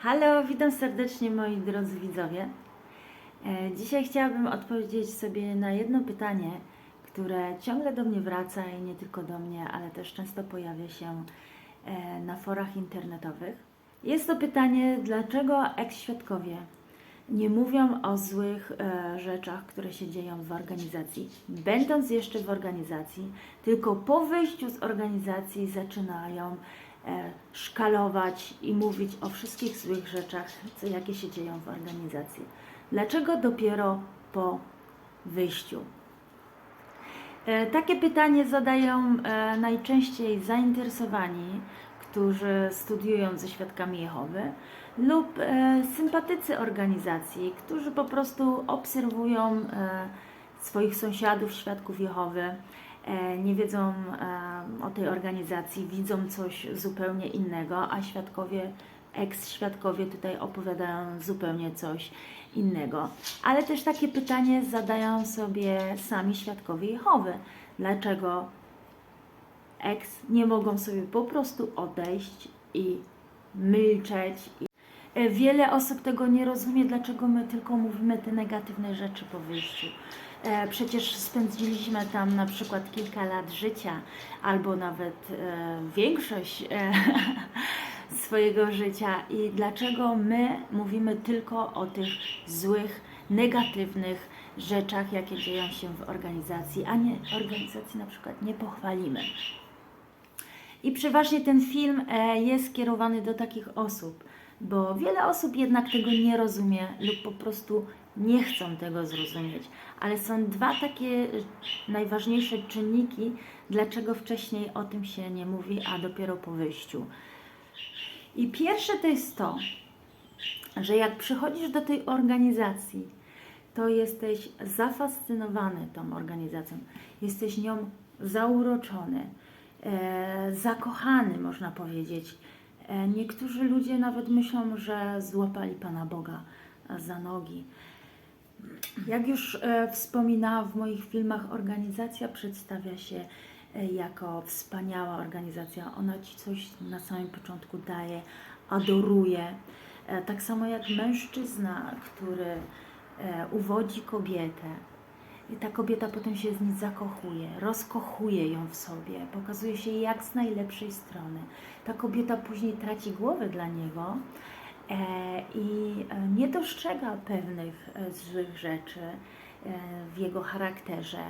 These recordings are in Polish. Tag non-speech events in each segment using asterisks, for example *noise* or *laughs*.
Halo, witam serdecznie moi drodzy widzowie. E, Dzisiaj chciałabym odpowiedzieć sobie na jedno pytanie, które ciągle do mnie wraca i nie tylko do mnie, ale też często pojawia się e, na forach internetowych. Jest to pytanie, dlaczego eks-świadkowie nie mówią o złych e, rzeczach, które się dzieją w organizacji, będąc jeszcze w organizacji, tylko po wyjściu z organizacji zaczynają szkalować i mówić o wszystkich złych rzeczach, co, jakie się dzieją w organizacji. Dlaczego dopiero po wyjściu? E, Takie pytanie zadają e, najczęściej zainteresowani, którzy studiują ze świadkami Jehowy, lub e, sympatycy organizacji, którzy po prostu obserwują e, swoich sąsiadów, świadków Jehowy, e, nie wiedzą e, o tej organizacji, widzą coś zupełnie innego, a świadkowie, eks-świadkowie tutaj opowiadają zupełnie coś innego. Ale też takie pytanie zadają sobie sami świadkowie Jehowy. Dlaczego eks nie mogą sobie po prostu odejść i milczeć. E, Wiele osób tego nie rozumie, dlaczego my tylko mówimy te negatywne rzeczy po wyjściu. E, Przecież spędziliśmy tam na przykład kilka lat życia, albo nawet e, większość *laughs* swojego życia. I dlaczego my mówimy tylko o tych złych, negatywnych rzeczach, jakie dzieją się w organizacji, a nie organizacji na przykład nie pochwalimy. I przeważnie ten film jest skierowany do takich osób, bo wiele osób jednak tego nie rozumie lub po prostu nie chcą tego zrozumieć. Ale są dwa takie e, najważniejsze czynniki, dlaczego wcześniej o tym się nie mówi, a dopiero po wyjściu. I pierwsze to jest to, że jak przychodzisz do tej organizacji, to jesteś zafascynowany tą organizacją, jesteś nią zauroczony, e, zakochany, można powiedzieć. E, niektórzy ludzie nawet myślą, że złapali Pana Boga za nogi. Jak już e, wspominałam w moich filmach, organizacja przedstawia się e, jako wspaniała organizacja. Ona ci coś na samym początku daje, adoruje. E, tak samo jak mężczyzna, który e, uwodzi kobietę. I ta kobieta potem się z niej zakochuje, rozkochuje ją w sobie, pokazuje się jak z najlepszej strony. Ta kobieta później traci głowę dla niego e, i e, nie dostrzega pewnych e, złych rzeczy w jego charakterze,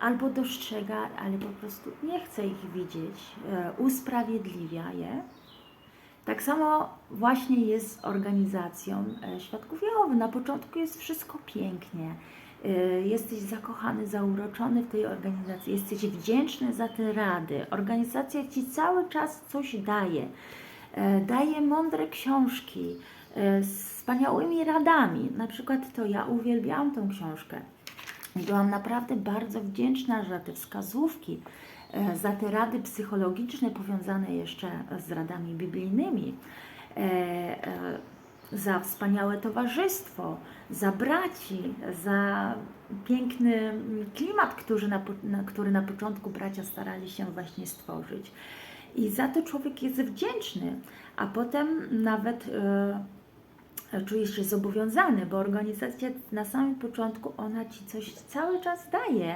albo dostrzega, ale po prostu nie chce ich widzieć, usprawiedliwia je. Tak samo właśnie jest z organizacją Świadków Jehowy. Na początku jest wszystko pięknie. E, Jesteś zakochany, zauroczony w tej organizacji, jesteś wdzięczny za te rady. Organizacja ci cały czas coś daje. E, Daje mądre książki e, z wspaniałymi radami. Na przykład to ja uwielbiałam tą książkę. Byłam naprawdę bardzo wdzięczna za te wskazówki, e, za te rady psychologiczne powiązane jeszcze z radami biblijnymi, e, e, za wspaniałe towarzystwo, za braci, za piękny klimat, który na, który na początku bracia starali się właśnie stworzyć. I za to człowiek jest wdzięczny, a potem nawet e, czujesz się zobowiązany, bo organizacja na samym początku ona ci coś cały czas daje.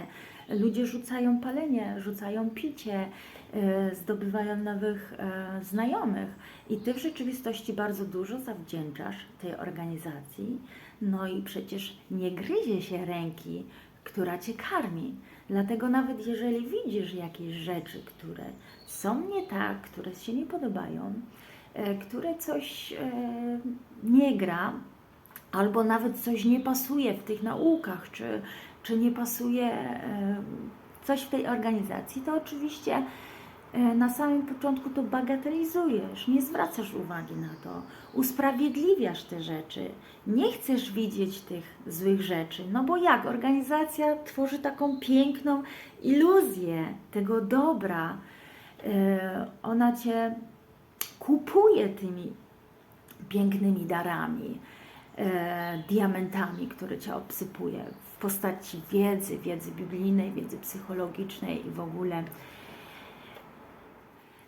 Ludzie rzucają palenie, rzucają picie, e, zdobywają nowych e, znajomych i ty w rzeczywistości bardzo dużo zawdzięczasz tej organizacji. No i przecież nie gryzie się ręki, która cię karmi. Dlatego nawet jeżeli widzisz jakieś rzeczy, które są nie tak, które się nie podobają, e, które coś nie gra, albo nawet coś nie pasuje w tych naukach, czy, czy nie pasuje coś w tej organizacji, to oczywiście e, na samym początku to bagatelizujesz, nie zwracasz uwagi na to, usprawiedliwiasz te rzeczy, nie chcesz widzieć tych złych rzeczy, no bo jak? Organizacja tworzy taką piękną iluzję tego dobra, e, ona cię kupuje tymi pięknymi darami, e, diamentami, które cię obsypuje w postaci wiedzy, wiedzy biblijnej, wiedzy psychologicznej i w ogóle.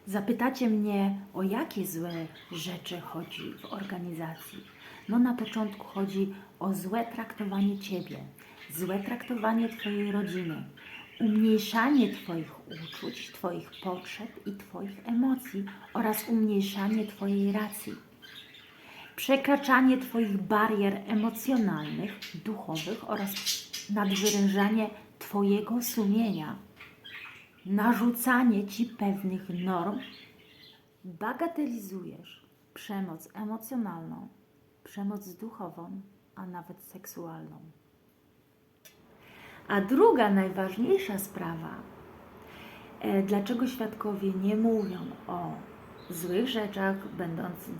Zapytacie mnie, o jakie złe rzeczy chodzi w organizacji. No na początku chodzi o złe traktowanie Ciebie, złe traktowanie Twojej rodziny, umniejszanie Twoich uczuć, Twoich potrzeb i Twoich emocji oraz umniejszanie Twojej racji. Przekraczanie Twoich barier emocjonalnych, duchowych oraz nadwyrężanie Twojego sumienia. Narzucanie ci pewnych norm, bagatelizujesz przemoc emocjonalną, przemoc duchową, a nawet seksualną. A druga najważniejsza sprawa, e, dlaczego świadkowie nie mówią o złych rzeczach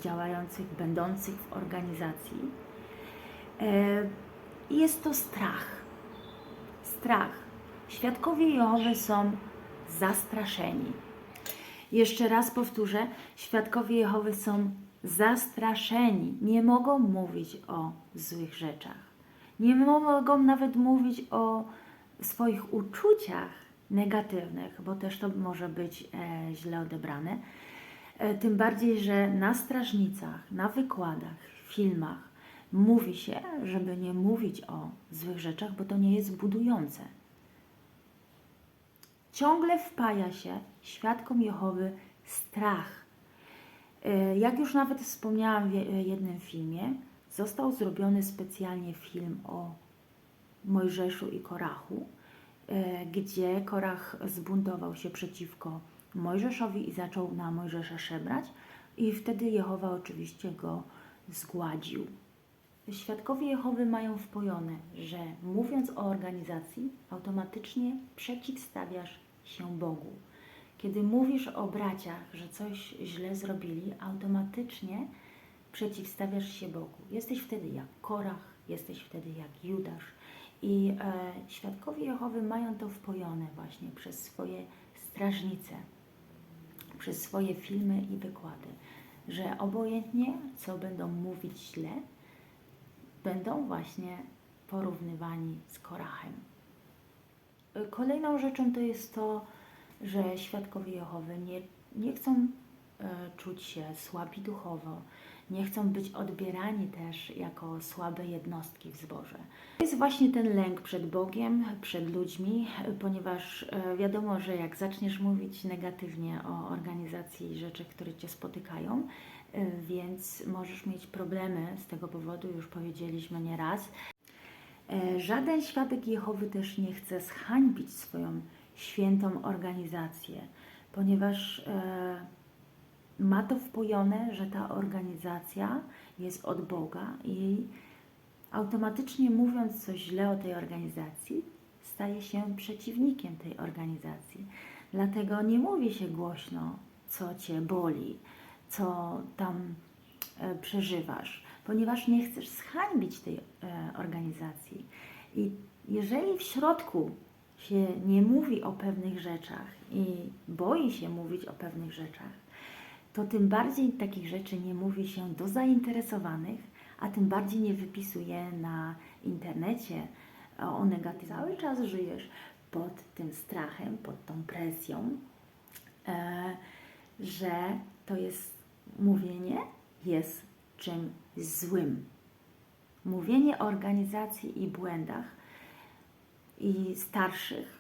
działających, będących w organizacji, e, jest to strach. Strach. Świadkowie Jehowy są zastraszeni. Jeszcze raz powtórzę, świadkowie Jehowy są zastraszeni. Nie mogą mówić o złych rzeczach. Nie mogą nawet mówić o swoich uczuciach negatywnych, bo też to może być e, źle odebrane. E, tym bardziej, że na strażnicach, na wykładach, filmach mówi się, żeby nie mówić o złych rzeczach, bo to nie jest budujące ciągle wpaja się świadkom Jehowy strach. E, Jak już nawet wspomniałam w jednym filmie, został zrobiony specjalnie film o Mojżeszu i Korachu, e, gdzie Korach zbuntował się przeciwko Mojżeszowi i zaczął na Mojżesza szemrać i wtedy Jehowa oczywiście go zgładził. Świadkowie Jehowy mają wpojone, że mówiąc o organizacji, automatycznie przeciwstawiasz się Bogu. Kiedy mówisz o braciach, że coś źle zrobili, automatycznie przeciwstawiasz się Bogu. Jesteś wtedy jak Korach, jesteś wtedy jak Judasz. I e, świadkowie Jehowy mają to wpojone właśnie przez swoje strażnice, przez swoje filmy i wykłady, że obojętnie co będą mówić źle, będą właśnie porównywani z Korachem. Kolejną rzeczą to jest to, że świadkowie Jehowy nie, nie chcą e, czuć się słabi duchowo, nie chcą być odbierani też jako słabe jednostki w zborze. Jest właśnie ten lęk przed Bogiem, przed ludźmi, ponieważ e, wiadomo, że jak zaczniesz mówić negatywnie o organizacji i rzeczy, które Cię spotykają, e, więc możesz mieć problemy z tego powodu, już powiedzieliśmy nieraz. E, Żaden świadek Jehowy też nie chce zhańbić swoją świętą organizację, ponieważ ma to wpojone, że ta organizacja jest od Boga i automatycznie mówiąc coś źle o tej organizacji, staje się przeciwnikiem tej organizacji. Dlatego nie mówi się głośno, co cię boli, co tam e, przeżywasz, ponieważ nie chcesz zhańbić tej e, organizacji. I jeżeli w środku się nie mówi o pewnych rzeczach i boi się mówić o pewnych rzeczach, to tym bardziej takich rzeczy nie mówi się do zainteresowanych, a tym bardziej nie wypisuje na internecie o negatywie. Cały czas żyjesz pod tym strachem, pod tą presją, e, że to jest mówienie jest czym złym. Mówienie o organizacji i błędach i starszych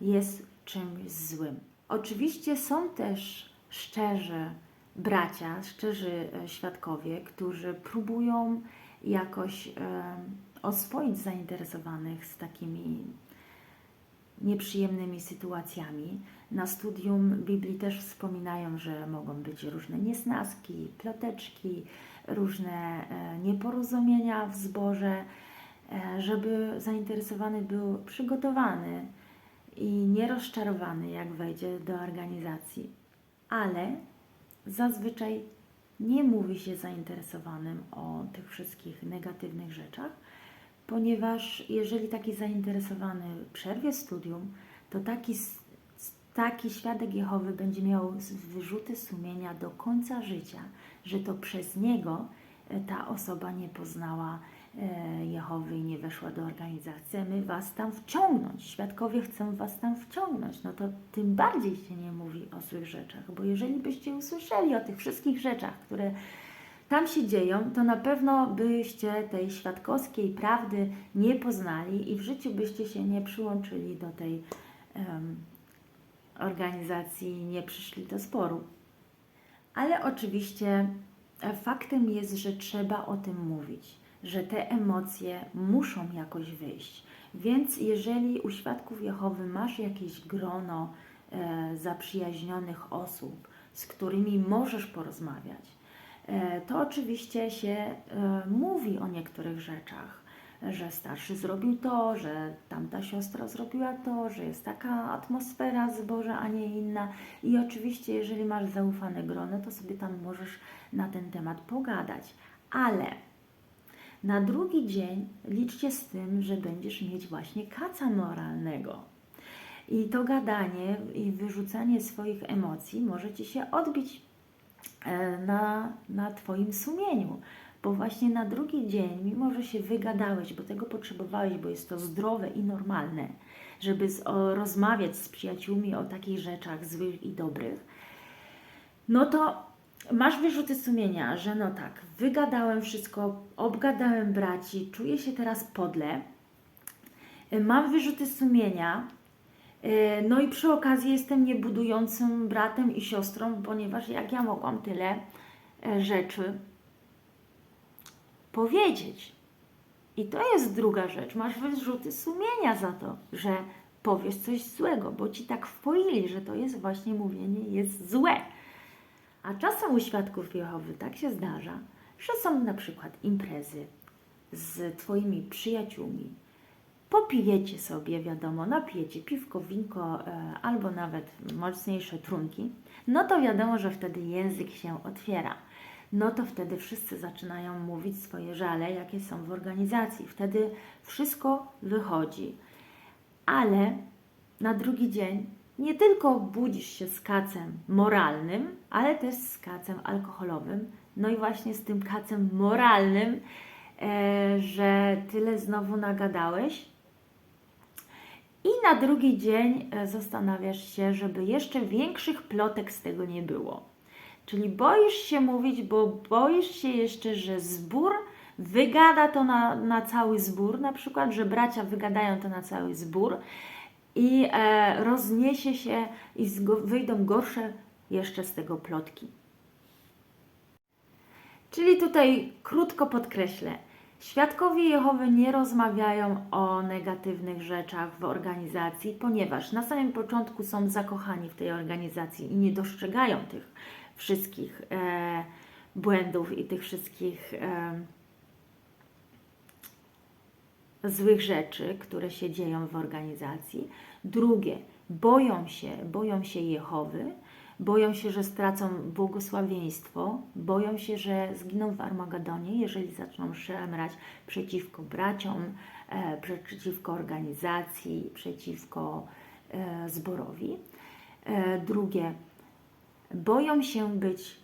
jest czymś złym. Oczywiście są też szczerzy bracia, szczerzy e, świadkowie, którzy próbują jakoś e, oswoić zainteresowanych z takimi nieprzyjemnymi sytuacjami. Na studium Biblii też wspominają, że mogą być różne niesnaski, ploteczki, różne e, nieporozumienia w zborze, żeby zainteresowany był przygotowany i nierozczarowany, jak wejdzie do organizacji. Ale zazwyczaj nie mówi się zainteresowanym o tych wszystkich negatywnych rzeczach, ponieważ jeżeli taki zainteresowany przerwie studium, to taki, taki świadek Jehowy będzie miał wyrzuty sumienia do końca życia, że to przez niego ta osoba nie poznała e, Jehowy i nie weszła do organizacji, chcemy Was tam wciągnąć. Świadkowie chcą Was tam wciągnąć. No to tym bardziej się nie mówi o złych rzeczach, bo jeżeli byście usłyszeli o tych wszystkich rzeczach, które tam się dzieją, to na pewno byście tej świadkowskiej prawdy nie poznali i w życiu byście się nie przyłączyli do tej em, organizacji, nie przyszli do sporu. Ale oczywiście e, faktem jest, że trzeba o tym mówić, że te emocje muszą jakoś wyjść. Więc jeżeli u świadków Jehowy masz jakieś grono e, zaprzyjaźnionych osób, z którymi możesz porozmawiać, e, to oczywiście się e, mówi o niektórych rzeczach, że starszy zrobił to, że tamta siostra zrobiła to, że jest taka atmosfera zboża, a nie inna. I oczywiście, jeżeli masz zaufane grono, to sobie tam możesz na ten temat pogadać. Ale na drugi dzień liczcie z tym, że będziesz mieć właśnie kaca moralnego. I to gadanie i wyrzucanie swoich emocji może ci się odbić e, na, na Twoim sumieniu. Bo właśnie na drugi dzień, mimo że się wygadałeś, bo tego potrzebowałeś, bo jest to zdrowe i normalne, żeby z, o, rozmawiać z przyjaciółmi o takich rzeczach złych i dobrych, no to masz wyrzuty sumienia, że no tak, wygadałem wszystko, obgadałem braci, czuję się teraz podle, mam wyrzuty sumienia, y, no i przy okazji jestem niebudującym bratem i siostrą, ponieważ jak ja mogłam tyle e, rzeczy powiedzieć. I to jest druga rzecz. Masz wyrzuty sumienia za to, że powiesz coś złego, bo ci tak wpoili, że to jest właśnie mówienie jest złe. A czasem u świadków Jehowy tak się zdarza, że są na przykład imprezy z Twoimi przyjaciółmi. Popijecie sobie, wiadomo, napijecie piwko, winko e, albo nawet mocniejsze trunki. No to wiadomo, że wtedy język się otwiera. No to wtedy wszyscy zaczynają mówić swoje żale, jakie są w organizacji. Wtedy wszystko wychodzi. Ale na drugi dzień nie tylko budzisz się z kacem moralnym, ale też z kacem alkoholowym. No i właśnie z tym kacem moralnym, e, że tyle znowu nagadałeś. I na drugi dzień e, zastanawiasz się, żeby jeszcze większych plotek z tego nie było. Czyli boisz się mówić, bo boisz się jeszcze, że zbór wygada to na, na cały zbór, na przykład, że bracia wygadają to na cały zbór i e, rozniesie się i zgo, wyjdą gorsze jeszcze z tego plotki. Czyli tutaj krótko podkreślę. Świadkowie Jehowy nie rozmawiają o negatywnych rzeczach w organizacji, ponieważ na samym początku są zakochani w tej organizacji i nie dostrzegają tych wszystkich e, błędów i tych wszystkich e, złych rzeczy, które się dzieją w organizacji. Drugie, boją się, boją się Jehowy, boją się, że stracą błogosławieństwo, boją się, że zginą w Armagedonie, jeżeli zaczną szemrać przeciwko braciom, e, przeciwko organizacji, przeciwko e, zborowi. E, drugie, boją się być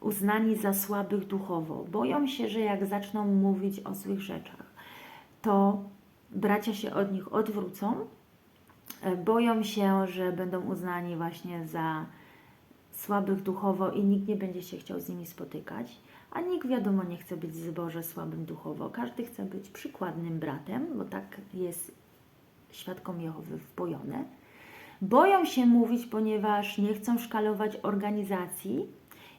uznani za słabych duchowo, boją się, że jak zaczną mówić o złych rzeczach, to bracia się od nich odwrócą, e, boją się, że będą uznani właśnie za słabych duchowo i nikt nie będzie się chciał z nimi spotykać, a nikt wiadomo nie chce być zboże słabym duchowo. Każdy chce być przykładnym bratem, bo tak jest świadkom Jehowy wpojone. Boją się mówić, ponieważ nie chcą szkalować organizacji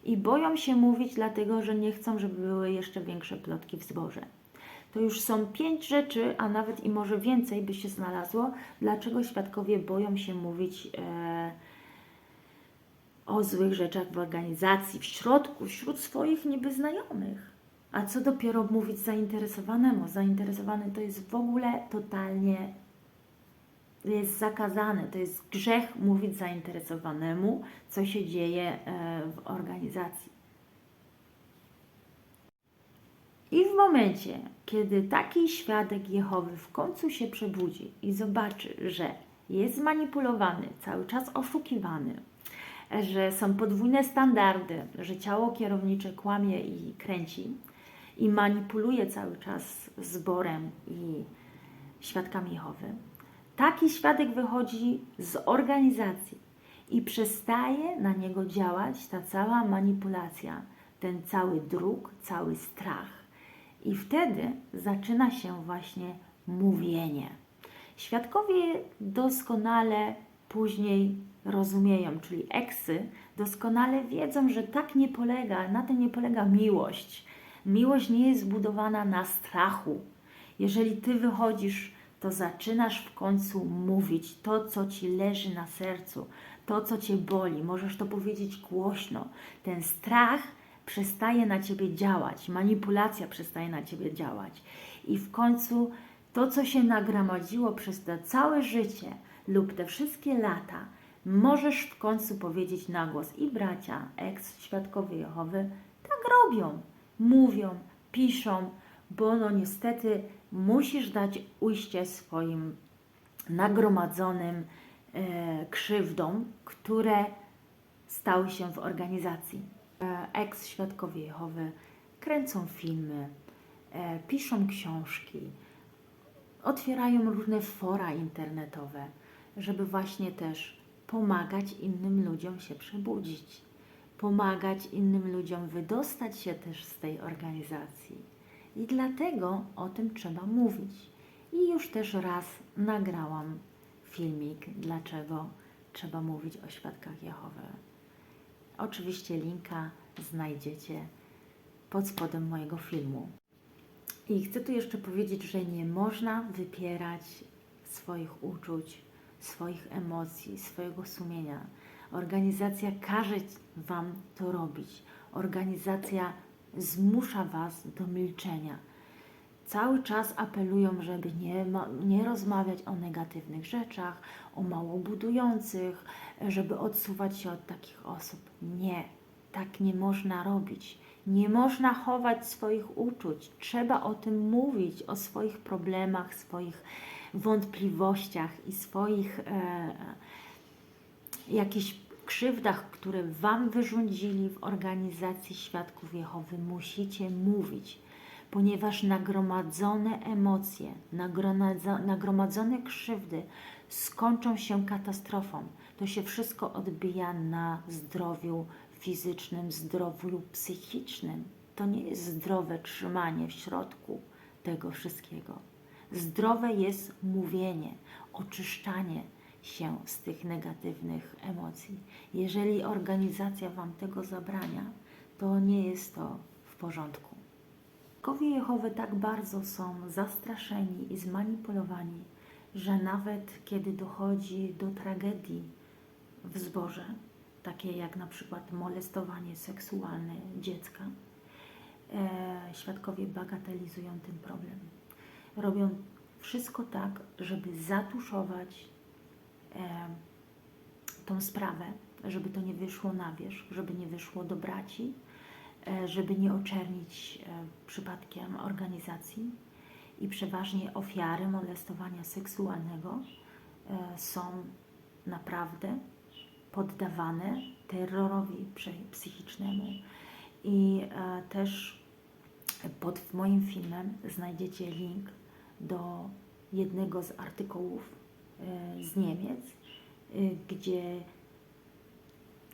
i boją się mówić dlatego, że nie chcą, żeby były jeszcze większe plotki w zborze. To już są pięć rzeczy, a nawet i może więcej by się znalazło, dlaczego świadkowie boją się mówić e, o złych rzeczach w organizacji, w środku, wśród swoich niby znajomych. A co dopiero mówić zainteresowanemu? Zainteresowany to jest w ogóle totalnie jest zakazane, to jest grzech mówić zainteresowanemu, co się dzieje e, w organizacji. I w momencie, kiedy taki świadek Jehowy w końcu się przebudzi i zobaczy, że jest zmanipulowany, cały czas oszukiwany, że są podwójne standardy, że ciało kierownicze kłamie i kręci, i manipuluje cały czas zborem i świadkami Jehowy, taki świadek wychodzi z organizacji i przestaje na niego działać ta cała manipulacja, ten cały druk, cały strach. I wtedy zaczyna się właśnie mówienie. Świadkowie doskonale później rozumieją, czyli eksy doskonale wiedzą, że tak nie polega, na tym nie polega miłość. Miłość nie jest zbudowana na strachu. Jeżeli ty wychodzisz, to zaczynasz w końcu mówić to, co ci leży na sercu, to, co cię boli. Możesz to powiedzieć głośno. Ten strach przestaje na ciebie działać, manipulacja przestaje na ciebie działać. I w końcu to, co się nagromadziło przez to całe życie lub te wszystkie lata, możesz w końcu powiedzieć na głos. I bracia, eks-świadkowie Jehowy tak robią, mówią, piszą, bo no niestety musisz dać ujście swoim nagromadzonym e, krzywdom, które stały się w organizacji. E, eks-świadkowie Jehowy kręcą filmy, e, piszą książki, otwierają różne fora internetowe, żeby właśnie też pomagać innym ludziom się przebudzić, pomagać innym ludziom wydostać się też z tej organizacji. I dlatego o tym trzeba mówić. I już też raz nagrałam filmik, dlaczego trzeba mówić o świadkach Jehowy. Oczywiście linka znajdziecie pod spodem mojego filmu. I chcę tu jeszcze powiedzieć, że nie można wypierać swoich uczuć, swoich emocji, swojego sumienia. Organizacja każe Wam to robić. Organizacja zmusza Was do milczenia. Cały czas apelują, żeby nie, nie rozmawiać o negatywnych rzeczach, o mało budujących, żeby odsuwać się od takich osób. Nie, tak nie można robić. Nie można chować swoich uczuć. Trzeba o tym mówić, o swoich problemach, swoich wątpliwościach i swoich e, jakichś krzywdach, które Wam wyrządzili w organizacji Świadków Jehowy. Musicie mówić, ponieważ nagromadzone emocje, nagromadzone krzywdy skończą się katastrofą. To się wszystko odbija na zdrowiu fizycznym, zdrowiu psychicznym. To nie jest zdrowe trzymanie w środku tego wszystkiego. Zdrowe jest mówienie, oczyszczanie się z tych negatywnych emocji. Jeżeli organizacja Wam tego zabrania, to nie jest to w porządku. Kowie Jehowy tak bardzo są zastraszeni i zmanipulowani, że nawet kiedy dochodzi do tragedii w zborze, takie jak na przykład molestowanie seksualne dziecka, e, świadkowie bagatelizują ten problem. Robią wszystko tak, żeby zatuszować tą sprawę, żeby to nie wyszło na wierzch, żeby nie wyszło do braci, e, żeby nie oczernić e, przypadkiem organizacji. I przeważnie ofiary molestowania seksualnego e, są naprawdę poddawane terrorowi psy- psychicznemu. I też pod moim filmem znajdziecie link do jednego z artykułów z Niemiec, e, gdzie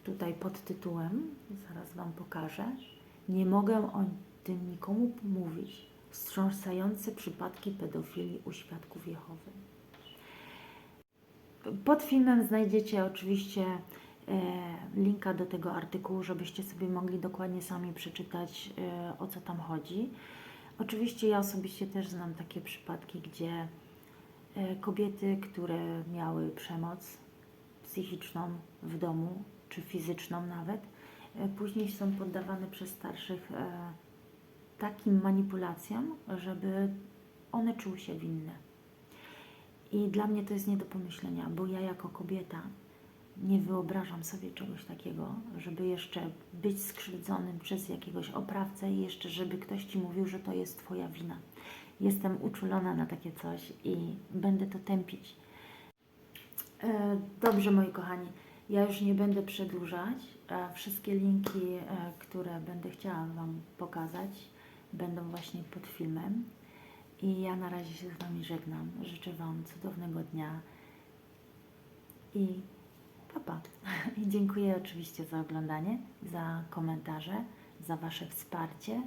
tutaj pod tytułem, zaraz Wam pokażę, nie mogę o tym nikomu mówić, wstrząsające przypadki pedofilii u świadków Jehowy. Pod filmem znajdziecie oczywiście e, linka do tego artykułu, żebyście sobie mogli dokładnie sami przeczytać, e, o co tam chodzi. Oczywiście ja osobiście też znam takie przypadki, gdzie e, kobiety, które miały przemoc psychiczną w domu, czy fizyczną nawet, e, później są poddawane przez starszych e, takim manipulacjom, żeby one czuły się winne. I dla mnie to jest nie do pomyślenia, bo ja jako kobieta nie wyobrażam sobie czegoś takiego, żeby jeszcze być skrzywdzonym przez jakiegoś oprawcę i jeszcze, żeby ktoś ci mówił, że to jest twoja wina. Jestem uczulona na takie coś i będę to tępić. E, Dobrze, moi kochani, ja już nie będę przedłużać. E, Wszystkie linki, e, które będę chciała Wam pokazać, będą właśnie pod filmem. I ja na razie się z Wami żegnam. Życzę Wam cudownego dnia i papa. *laughs* I dziękuję oczywiście za oglądanie, za komentarze, za Wasze wsparcie.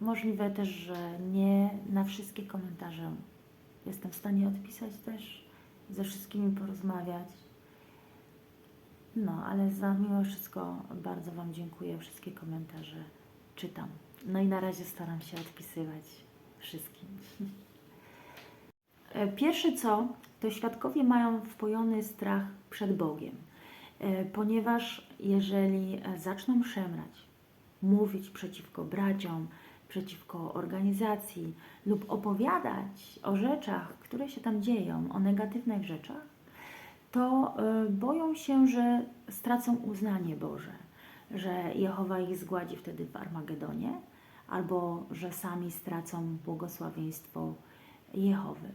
Możliwe też, że nie na wszystkie komentarze jestem w stanie odpisać też, ze wszystkimi porozmawiać. No, ale za mimo wszystko bardzo Wam dziękuję. Wszystkie komentarze czytam. No i na razie staram się odpisywać wszystkim. E, Pierwsze co, to świadkowie mają wpojony strach przed Bogiem, E, ponieważ jeżeli e, zaczną szemrać, mówić przeciwko braciom, przeciwko organizacji lub opowiadać o rzeczach, które się tam dzieją, o negatywnych rzeczach, to y, boją się, że stracą uznanie Boże, że Jehowa ich zgładzi wtedy w Armagedonie, albo że sami stracą błogosławieństwo Jehowy.